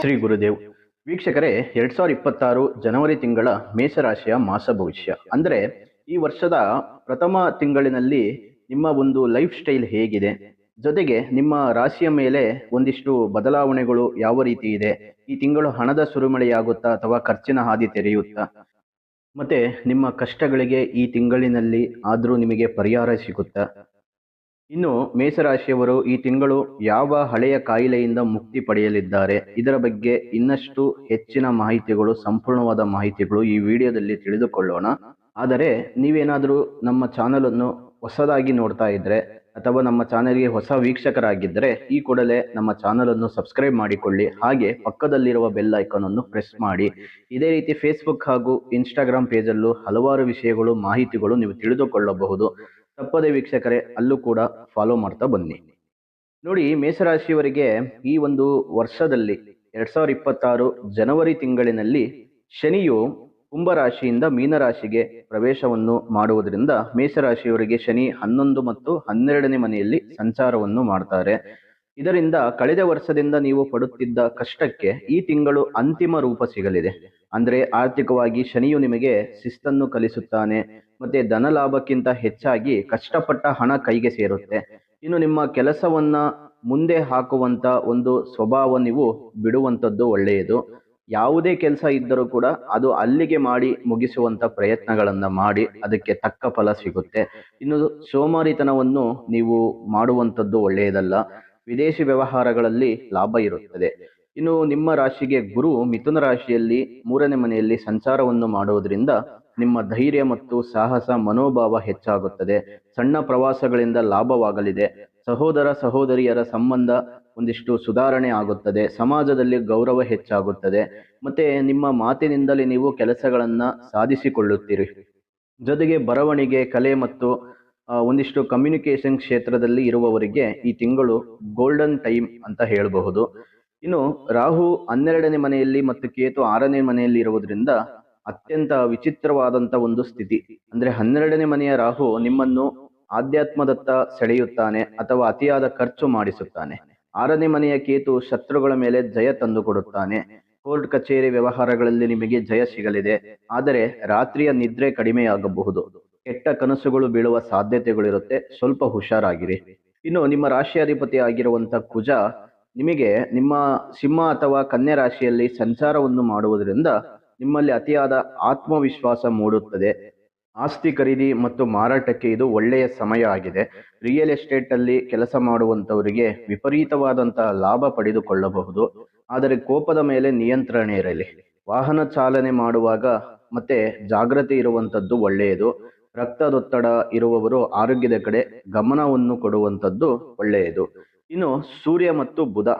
ಶ್ರೀ ಗುರುದೇವ್. ವೀಕ್ಷಕರೇ, ಎರಡ್ ಸಾವಿರದ ಇಪ್ಪತ್ತಾರು ಜನವರಿ ತಿಂಗಳ ಮೇಷರಾಶಿಯ ಮಾಸ ಭವಿಷ್ಯ. ಅಂದ್ರೆ ಈ ವರ್ಷದ ಪ್ರಥಮ ತಿಂಗಳಿನಲ್ಲಿ ನಿಮ್ಮ ಒಂದು ಲೈಫ್ ಸ್ಟೈಲ್ ಹೇಗಿದೆ? ಜೊತೆಗೆ ನಿಮ್ಮ ರಾಶಿಯ ಮೇಲೆ ಒಂದಿಷ್ಟು ಬದಲಾವಣೆಗಳು ಯಾವ ರೀತಿ ಇದೆ? ಈ ತಿಂಗಳು ಹಣದ ಸುರಿಮಳೆಯಾಗುತ್ತಾ ಅಥವಾ ಖರ್ಚಿನ ಹಾದಿ ತೆರೆಯುತ್ತಾ? ಮತ್ತೆ ನಿಮ್ಮ ಕಷ್ಟಗಳಿಗೆ ಈ ತಿಂಗಳಿನಲ್ಲಿ ಆದರೂ ನಿಮಗೆ ಪರಿಹಾರ ಸಿಗುತ್ತಾ? ಇನ್ನು ಮೇಷರಾಶಿಯವರು ಈ ತಿಂಗಳು ಯಾವ ಹಳೆಯ ಕಾಯಿಲೆಯಿಂದ ಮುಕ್ತಿ ಪಡೆಯಲಿದ್ದಾರೆ? ಇದರ ಬಗ್ಗೆ ಇನ್ನಷ್ಟು ಹೆಚ್ಚಿನ ಮಾಹಿತಿಗಳು, ಸಂಪೂರ್ಣವಾದ ಮಾಹಿತಿಗಳು ಈ ವಿಡಿಯೋದಲ್ಲಿ ತಿಳಿದುಕೊಳ್ಳೋಣ. ಆದರೆ ನೀವೇನಾದರೂ ನಮ್ಮ ಚಾನಲ್ ಅನ್ನು ಹೊಸದಾಗಿ ನೋಡ್ತಾ ಇದ್ರೆ ಅಥವಾ ನಮ್ಮ ಚಾನಲ್ಗೆ ಹೊಸ ವೀಕ್ಷಕರಾಗಿದ್ದರೆ ಈ ಕೂಡಲೇ ನಮ್ಮ ಚಾನಲ್ ಅನ್ನು ಸಬ್ಸ್ಕ್ರೈಬ್ ಮಾಡಿಕೊಳ್ಳಿ. ಹಾಗೆ ಪಕ್ಕದಲ್ಲಿರುವ ಬೆಲ್ ಐಕಾನ್ ಅನ್ನು ಪ್ರೆಸ್ ಮಾಡಿ. ಇದೇ ರೀತಿ ಫೇಸ್ಬುಕ್ ಹಾಗೂ ಇನ್ಸ್ಟಾಗ್ರಾಮ್ ಪೇಜಲ್ಲೂ ಹಲವಾರು ವಿಷಯಗಳು, ಮಾಹಿತಿಗಳು ನೀವು ತಿಳಿದುಕೊಳ್ಳಬಹುದು. ತಪ್ಪದೆ ವೀಕ್ಷಕರೇ, ಅಲ್ಲೂ ಕೂಡ ಫಾಲೋ ಮಾಡ್ತಾ ಬನ್ನಿ. ನೋಡಿ, ಮೇಷರಾಶಿಯವರಿಗೆ ಈ ಒಂದು ವರ್ಷದಲ್ಲಿ ಎರಡ್ ಸಾವಿರದ ಇಪ್ಪತ್ತಾರು ಜನವರಿ ತಿಂಗಳಿನಲ್ಲಿ ಶನಿಯು ಕುಂಭರಾಶಿಯಿಂದ ಮೀನರಾಶಿಗೆ ಪ್ರವೇಶವನ್ನು ಮಾಡುವುದರಿಂದ ಮೇಷರಾಶಿಯವರಿಗೆ ಶನಿ ಹನ್ನೊಂದು ಮತ್ತು ಹನ್ನೆರಡನೇ ಮನೆಯಲ್ಲಿ ಸಂಚಾರವನ್ನು ಮಾಡ್ತಾರೆ. ಇದರಿಂದ ಕಳೆದ ವರ್ಷದಿಂದ ನೀವು ಪಡುತ್ತಿದ್ದ ಕಷ್ಟಕ್ಕೆ ಈ ತಿಂಗಳು ಅಂತಿಮ ರೂಪ ಸಿಗಲಿದೆ. ಅಂದ್ರೆ ಆರ್ಥಿಕವಾಗಿ ಶನಿಯು ನಿಮಗೆ ಶಿಸ್ತನ್ನು ಕಲಿಸುತ್ತಾನೆ, ಮತ್ತೆ ಧನ ಲಾಭಕ್ಕಿಂತ ಹೆಚ್ಚಾಗಿ ಕಷ್ಟಪಟ್ಟ ಹಣ ಕೈಗೆ ಸೇರುತ್ತೆ. ಇನ್ನು ನಿಮ್ಮ ಕೆಲಸವನ್ನ ಮುಂದೆ ಹಾಕುವಂತ ಒಂದು ಸ್ವಭಾವ ನೀವು ಬಿಡುವಂಥದ್ದು ಒಳ್ಳೆಯದು. ಯಾವುದೇ ಕೆಲಸ ಇದ್ದರೂ ಕೂಡ ಅದು ಅಲ್ಲಿಗೆ ಮಾಡಿ ಮುಗಿಸುವಂತ ಪ್ರಯತ್ನಗಳನ್ನ ಮಾಡಿ ಅದಕ್ಕೆ ತಕ್ಕ ಫಲ ಸಿಗುತ್ತೆ. ಇನ್ನು ಸೋಮಾರಿತನವನ್ನು ನೀವು ಮಾಡುವಂಥದ್ದು ಒಳ್ಳೆಯದಲ್ಲ. ವಿದೇಶಿ ವ್ಯವಹಾರಗಳಲ್ಲಿ ಲಾಭ ಇರುತ್ತದೆ. ಇನ್ನು ನಿಮ್ಮ ರಾಶಿಗೆ ಗುರು ಮಿಥುನ ರಾಶಿಯಲ್ಲಿ ಮೂರನೇ ಮನೆಯಲ್ಲಿ ಸಂಚಾರವನ್ನು ಮಾಡುವುದರಿಂದ ನಿಮ್ಮ ಧೈರ್ಯ ಮತ್ತು ಸಾಹಸ ಮನೋಭಾವ ಹೆಚ್ಚಾಗುತ್ತದೆ. ಸಣ್ಣ ಪ್ರವಾಸಗಳಿಂದ ಲಾಭವಾಗಲಿದೆ. ಸಹೋದರ ಸಹೋದರಿಯರ ಸಂಬಂಧ ಒಂದಿಷ್ಟು ಸುಧಾರಣೆ ಆಗುತ್ತದೆ. ಸಮಾಜದಲ್ಲಿ ಗೌರವ ಹೆಚ್ಚಾಗುತ್ತದೆ. ಮತ್ತೆ ನಿಮ್ಮ ಮಾತಿನಿಂದಲೇ ನೀವು ಕೆಲಸಗಳನ್ನ ಸಾಧಿಸಿಕೊಳ್ಳುತ್ತೀರಿ. ಜೊತೆಗೆ ಬರವಣಿಗೆ, ಕಲೆ ಮತ್ತು ಒಂದಿಷ್ಟು ಕಮ್ಯುನಿಕೇಷನ್ ಕ್ಷೇತ್ರದಲ್ಲಿ ಇರುವವರಿಗೆ ಈ ತಿಂಗಳು ಗೋಲ್ಡನ್ ಟೈಮ್ ಅಂತ ಹೇಳಬಹುದು. ಇನ್ನು ರಾಹು ಹನ್ನೆರಡನೇ ಮನೆಯಲ್ಲಿ ಮತ್ತು ಕೇತು ಆರನೇ ಮನೆಯಲ್ಲಿ ಇರುವುದರಿಂದ ಅತ್ಯಂತ ವಿಚಿತ್ರವಾದಂತ ಒಂದು ಸ್ಥಿತಿ. ಅಂದ್ರೆ ಹನ್ನೆರಡನೇ ಮನೆಯ ರಾಹು ನಿಮ್ಮನ್ನು ಆಧ್ಯಾತ್ಮದತ್ತ ಸೆಳೆಯುತ್ತಾನೆ ಅಥವಾ ಅತಿಯಾದ ಖರ್ಚು ಮಾಡಿಸುತ್ತಾನೆ. ಆರನೇ ಮನೆಯ ಕೇತು ಶತ್ರುಗಳ ಮೇಲೆ ಜಯ ತಂದುಕೊಡುತ್ತಾನೆ ಕೋರ್ಟ್ ಕಚೇರಿ ವ್ಯವಹಾರಗಳಲ್ಲಿ ನಿಮಗೆ ಜಯ ಸಿಗಲಿದೆ. ಆದರೆ ರಾತ್ರಿಯ ನಿದ್ರೆ ಕಡಿಮೆಯಾಗಬಹುದು. ಕೆಟ್ಟ ಕನಸುಗಳು ಬೀಳುವ ಸಾಧ್ಯತೆಗಳಿರುತ್ತೆ ಸ್ವಲ್ಪ ಹುಷಾರಾಗಿರಿ. ಇನ್ನು ನಿಮ್ಮ ರಾಶಿಯಾಧಿಪತಿ ಆಗಿರುವಂತ ಕುಜ ನಿಮಗೆ ನಿಮ್ಮ ಸಿಂಹ ಅಥವಾ ಕನ್ಯಾ ರಾಶಿಯಲ್ಲಿ ಸಂಚಾರವನ್ನು ಮಾಡುವುದರಿಂದ ನಿಮ್ಮಲ್ಲಿ ಅತಿಯಾದ ಆತ್ಮವಿಶ್ವಾಸ ಮೂಡುತ್ತದೆ. ಆಸ್ತಿ ಖರೀದಿ ಮತ್ತು ಮಾರಾಟಕ್ಕೆ ಇದು ಒಳ್ಳೆಯ ಸಮಯ ಆಗಿದೆ. ರಿಯಲ್ ಎಸ್ಟೇಟ್ ಅಲ್ಲಿ ಕೆಲಸ ಮಾಡುವಂತವರಿಗೆ ವಿಪರೀತವಾದಂತಹ ಲಾಭ ಪಡೆದುಕೊಳ್ಳಬಹುದು. ಆದರೆ ಕೋಪದ ಮೇಲೆ ನಿಯಂತ್ರಣ ಇರಲಿ. ವಾಹನ ಚಾಲನೆ ಮಾಡುವಾಗ ಮತ್ತೆ ಜಾಗ್ರತೆ ಇರುವಂತದ್ದು ಒಳ್ಳೆಯದು. ರಕ್ತದೊತ್ತಡ ಇರುವವರು ಆರೋಗ್ಯದ ಕಡೆ ಗಮನವನ್ನು ಕೊಡುವಂತದ್ದು ಒಳ್ಳೆಯದು. ಇನ್ನು ಸೂರ್ಯ ಮತ್ತು ಬುಧ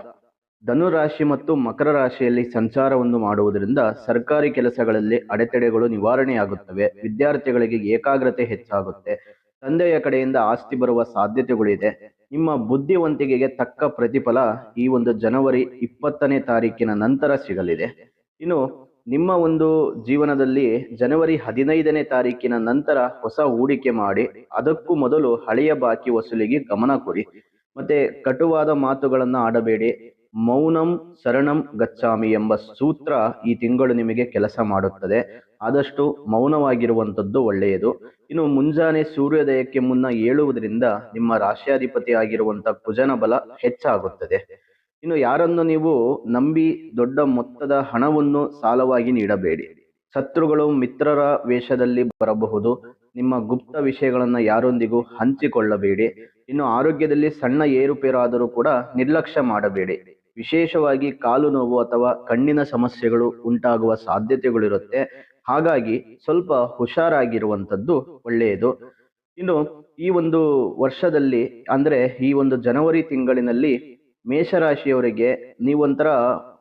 ಧನುರಾಶಿ ಮತ್ತು ಮಕರ ರಾಶಿಯಲ್ಲಿ ಸಂಚಾರವನ್ನು ಮಾಡುವುದರಿಂದ ಸರ್ಕಾರಿ ಕೆಲಸಗಳಲ್ಲಿ ಅಡೆತಡೆಗಳು ನಿವಾರಣೆಯಾಗುತ್ತವೆ. ವಿದ್ಯಾರ್ಥಿಗಳಿಗೆ ಏಕಾಗ್ರತೆ ಹೆಚ್ಚಾಗುತ್ತೆ. ತಂದೆಯ ಕಡೆಯಿಂದ ಆಸ್ತಿ ಬರುವ ಸಾಧ್ಯತೆಗಳಿದೆ. ನಿಮ್ಮ ಬುದ್ಧಿವಂತಿಕೆಗೆ ತಕ್ಕ ಪ್ರತಿಫಲ ಈ ಒಂದು ಜನವರಿ ಇಪ್ಪತ್ತನೇ ತಾರೀಕಿನ ನಂತರ ಸಿಗಲಿದೆ. ಇನ್ನು ನಿಮ್ಮ ಒಂದು ಜೀವನದಲ್ಲಿ ಜನವರಿ ಹದಿನೈದನೇ ತಾರೀಕಿನ ನಂತರ ಹೊಸ ಹೂಡಿಕೆ ಮಾಡಿ, ಅದಕ್ಕೂ ಮೊದಲು ಹಳೆಯ ಬಾಕಿ ವಸೂಲಿಗೆ ಗಮನ ಕೊಡಿ. ಮತ್ತೆ ಕಟುವಾದ ಮಾತುಗಳನ್ನ ಆಡಬೇಡಿ. ಮೌನಂ ಶರಣಂ ಗಚ್ಚಾಮಿ ಎಂಬ ಸೂತ್ರ ಈ ತಿಂಗಳು ನಿಮಗೆ ಕೆಲಸ ಮಾಡುತ್ತದೆ. ಆದಷ್ಟು ಮೌನವಾಗಿರುವಂಥದ್ದು ಒಳ್ಳೆಯದು. ಇನ್ನು ಮುಂಜಾನೆ ಸೂರ್ಯೋದಯಕ್ಕೆ ಮುನ್ನ ಏಳುವುದರಿಂದ ನಿಮ್ಮ ರಾಶ್ಯಾಧಿಪತಿ ಆಗಿರುವಂಥ ಕುಜನ ಬಲ ಹೆಚ್ಚಾಗುತ್ತದೆ. ಇನ್ನು ಯಾರನ್ನು ನೀವು ನಂಬಿ ದೊಡ್ಡ ಮೊತ್ತದ ಹಣವನ್ನು ಸಾಲವಾಗಿ ನೀಡಬೇಡಿ. ಶತ್ರುಗಳು ಮಿತ್ರರ ವೇಷದಲ್ಲಿ ಬರಬಹುದು. ನಿಮ್ಮ ಗುಪ್ತ ವಿಷಯಗಳನ್ನು ಯಾರೊಂದಿಗೂ ಹಂಚಿಕೊಳ್ಳಬೇಡಿ. ಇನ್ನು ಆರೋಗ್ಯದಲ್ಲಿ ಸಣ್ಣ ಏರುಪೇರಾದರೂ ಕೂಡ ನಿರ್ಲಕ್ಷ್ಯ ಮಾಡಬೇಡಿ. ವಿಶೇಷವಾಗಿ ಕಾಲು ನೋವು ಅಥವಾ ಕಣ್ಣಿನ ಸಮಸ್ಯೆಗಳು ಉಂಟಾಗುವ ಸಾಧ್ಯತೆಗಳಿರುತ್ತೆ. ಹಾಗಾಗಿ ಸ್ವಲ್ಪ ಹುಷಾರಾಗಿರುವಂಥದ್ದು ಒಳ್ಳೆಯದು. ಇನ್ನು ಈ ಒಂದು ವರ್ಷದಲ್ಲಿ ಅಂದ್ರೆ ಈ ಒಂದು ಜನವರಿ ತಿಂಗಳಿನಲ್ಲಿ ಮೇಷರಾಶಿಯವರಿಗೆ ನೀವೊಂಥರ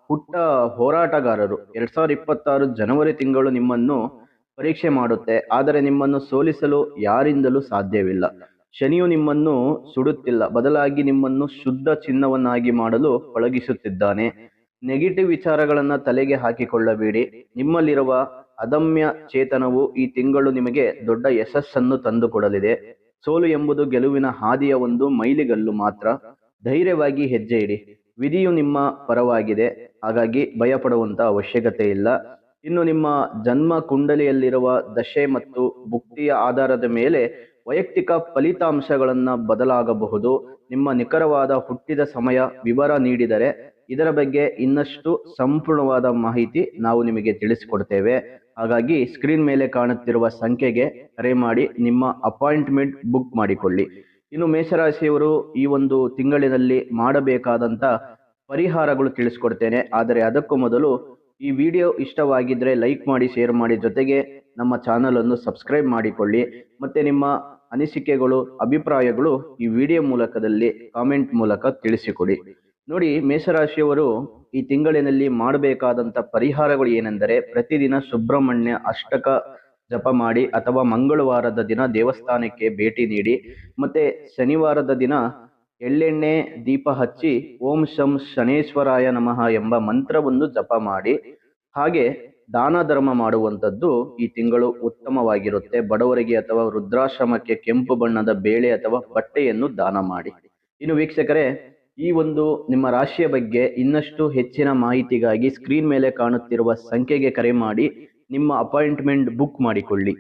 ಹುಟ್ಟ ಹೋರಾಟಗಾರರು. ಎರಡ್ ಸಾವಿರದ ಇಪ್ಪತ್ತಾರು ಜನವರಿ ತಿಂಗಳು ನಿಮ್ಮನ್ನು ಪರೀಕ್ಷೆ ಮಾಡುತ್ತೆ. ಆದರೆ ನಿಮ್ಮನ್ನು ಸೋಲಿಸಲು ಯಾರಿಂದಲೂ ಸಾಧ್ಯವಿಲ್ಲ. ಶನಿಯು ನಿಮ್ಮನ್ನು ಸುಡುತ್ತಿಲ್ಲ, ಬದಲಾಗಿ ನಿಮ್ಮನ್ನು ಶುದ್ಧ ಚಿನ್ನವನ್ನಾಗಿ ಮಾಡಲು ಪಳಗಿಸುತ್ತಿದ್ದಾನೆ. ನೆಗೆಟಿವ್ ವಿಚಾರಗಳನ್ನು ತಲೆಗೆ ಹಾಕಿಕೊಳ್ಳಬೇಡಿ. ನಿಮ್ಮಲ್ಲಿರುವ ಅದಮ್ಯ ಚೇತನವು ಈ ತಿಂಗಳು ನಿಮಗೆ ದೊಡ್ಡ ಯಶಸ್ಸನ್ನು ತಂದುಕೊಡಲಿದೆ. ಸೋಲು ಎಂಬುದು ಗೆಲುವಿನ ಹಾದಿಯ ಒಂದು ಮೈಲಿಗಲ್ಲು ಮಾತ್ರ. ಧೈರ್ಯವಾಗಿ ಹೆಜ್ಜೆ ಇಡಿ ವಿಧಿಯು ನಿಮ್ಮ ಪರವಾಗಿದೆ. ಹಾಗಾಗಿ ಭಯಪಡುವಂತ ಅವಶ್ಯಕತೆ ಇಲ್ಲ. ಇನ್ನು ನಿಮ್ಮ ಜನ್ಮ ಕುಂಡಲಿಯಲ್ಲಿರುವ ದಶೆ ಮತ್ತು ಭುಕ್ತಿಯ ಆಧಾರದ ಮೇಲೆ ವೈಯಕ್ತಿಕ ಫಲಿತಾಂಶಗಳನ್ನು ಬದಲಾಗಬಹುದು. ನಿಮ್ಮ ನಿಖರವಾದ ಹುಟ್ಟಿದ ಸಮಯ ವಿವರ ನೀಡಿದರೆ ಇದರ ಬಗ್ಗೆ ಇನ್ನಷ್ಟು ಸಂಪೂರ್ಣವಾದ ಮಾಹಿತಿ ನಾವು ನಿಮಗೆ ತಿಳಿಸಿಕೊಡ್ತೇವೆ. ಹಾಗಾಗಿ ಸ್ಕ್ರೀನ್ ಮೇಲೆ ಕಾಣುತ್ತಿರುವ ಸಂಖ್ಯೆಗೆ ಕರೆ ಮಾಡಿ ನಿಮ್ಮ ಅಪಾಯಿಂಟ್ಮೆಂಟ್ ಬುಕ್ ಮಾಡಿಕೊಳ್ಳಿ. ಇನ್ನು ಮೇಷರಾಶಿಯವರು ಈ ಒಂದು ತಿಂಗಳಿನಲ್ಲಿ ಮಾಡಬೇಕಾದಂತ ಪರಿಹಾರಗಳು ತಿಳಿಸ್ಕೊಡ್ತೇನೆ. ಆದರೆ ಅದಕ್ಕೂ ಮೊದಲು ಈ ವಿಡಿಯೋ ಇಷ್ಟವಾಗಿದ್ರೆ ಲೈಕ್ ಮಾಡಿ, ಶೇರ್ ಮಾಡಿ ಜೊತೆಗೆ ನಮ್ಮ ಚಾನಲನ್ನು ಸಬ್ಸ್ಕ್ರೈಬ್ ಮಾಡಿಕೊಳ್ಳಿ. ಮತ್ತೆ ನಿಮ್ಮ ಅನಿಸಿಕೆಗಳು, ಅಭಿಪ್ರಾಯಗಳು ಈ ವಿಡಿಯೋ ಮೂಲಕದಲ್ಲಿ ಕಾಮೆಂಟ್ ಮೂಲಕ ತಿಳಿಸಿಕೊಡಿ. ನೋಡಿ, ಮೇಷರಾಶಿಯವರು ಈ ತಿಂಗಳಿನಲ್ಲಿ ಮಾಡಬೇಕಾದಂಥ ಪರಿಹಾರಗಳು ಏನೆಂದರೆ ಪ್ರತಿದಿನ ಸುಬ್ರಹ್ಮಣ್ಯ ಅಷ್ಟಕ ಜಪ ಮಾಡಿ ಅಥವಾ ಮಂಗಳವಾರದ ದಿನ ದೇವಸ್ಥಾನಕ್ಕೆ ಭೇಟಿ ನೀಡಿ, ಮತ್ತೆ ಶನಿವಾರದ ದಿನ ಎಳ್ಳೆಣ್ಣೆ ದೀಪ ಹಚ್ಚಿ ಓಂ ಶಂ ಶನೇಶ್ವರಾಯ ನಮಃ ಎಂಬ ಮಂತ್ರವನ್ನು ಜಪ ಮಾಡಿ, ಹಾಗೆ ದಾನ ಧರ್ಮ ಮಾಡುವಂಥದ್ದು ಈ ತಿಂಗಳು ಉತ್ತಮವಾಗಿರುತ್ತೆ. ಬಡವರಿಗೆ ಅಥವಾ ವೃದ್ಧಾಶ್ರಮಕ್ಕೆ ಕೆಂಪು ಬಣ್ಣದ ಬೇಳೆ ಅಥವಾ ಬಟ್ಟೆಯನ್ನು ದಾನ ಮಾಡಿ. ಇನ್ನು ವೀಕ್ಷಕರೇ, ಈ ಒಂದು ನಿಮ್ಮ ರಾಶಿಯ ಬಗ್ಗೆ ಇನ್ನಷ್ಟು ಹೆಚ್ಚಿನ ಮಾಹಿತಿಗಾಗಿ ಸ್ಕ್ರೀನ್ ಮೇಲೆ ಕಾಣುತ್ತಿರುವ ಸಂಖ್ಯೆಗೆ ಕರೆ ಮಾಡಿ ನಿಮ್ಮ ಅಪಾಯಿಂಟ್ಮೆಂಟ್ ಬುಕ್ ಮಾಡಿಕೊಳ್ಳಿ.